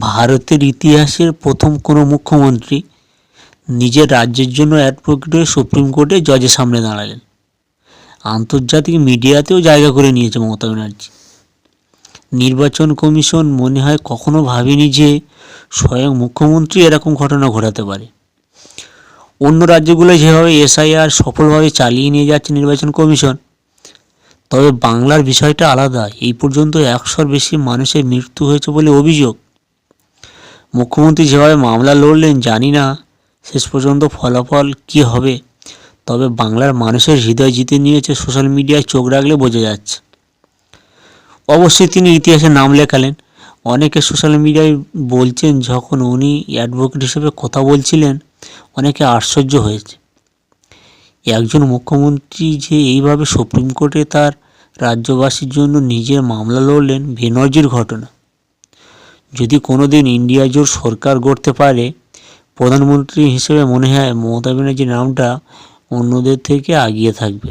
ভারতের ইতিহাসের প্রথম কোনো মুখ্যমন্ত্রী নিজের রাজ্যের জন্য অ্যাডভোকেট হয়ে সুপ্রিম কোর্টে জজের সামনে দাঁড়ালেন। আন্তর্জাতিক মিডিয়াতেও জায়গা করে নিয়েছে মমতা ব্যানার্জি। নির্বাচন কমিশন মনে হয় কখনো ভাবেনি যে স্বয়ং মুখ্যমন্ত্রী এরকম ঘটনা ঘটাতে পারে। অন্য রাজ্যগুলো যেভাবে এসআইআর সফলভাবে চালিয়ে নিয়ে যাচ্ছে নির্বাচন কমিশন, তবে বাংলার বিষয়টা আলাদা। এই পর্যন্ত একশোর বেশি মানুষের মৃত্যু হয়েছে বলে অভিযোগ। মুখ্যমন্ত্রী যেভাবে মামলা লড়লেন, জানি না শেষ পর্যন্ত ফলাফল কী হবে। তবে বাংলার মানুষের হৃদয় জিতে নিয়েছে সোশ্যাল মিডিয়ায় চোখ রাখলে বোঝা যাচ্ছে। অবশ্যই তিনি ইতিহাসে নাম লেখালেন। অনেকে সোশ্যাল মিডিয়ায় বলছেন, যখন উনি অ্যাডভোকেট হিসেবে কথা বলছিলেন, অনেকে আশ্চর্য হয়েছে। একজন মুখ্যমন্ত্রী যে এইভাবে সুপ্রিম কোর্টে তার রাজ্যবাসীর জন্য নিজের মামলা লড়লেন, বেনজির ঘটনা। যদি কোনো দিন ইন্ডিয়া জোর সরকার গড়তে পারে, প্রধানমন্ত্রী হিসেবে মনে হয় মমতা ব্যানার্জির নামটা অন্যদের থেকে আগিয়ে থাকবে।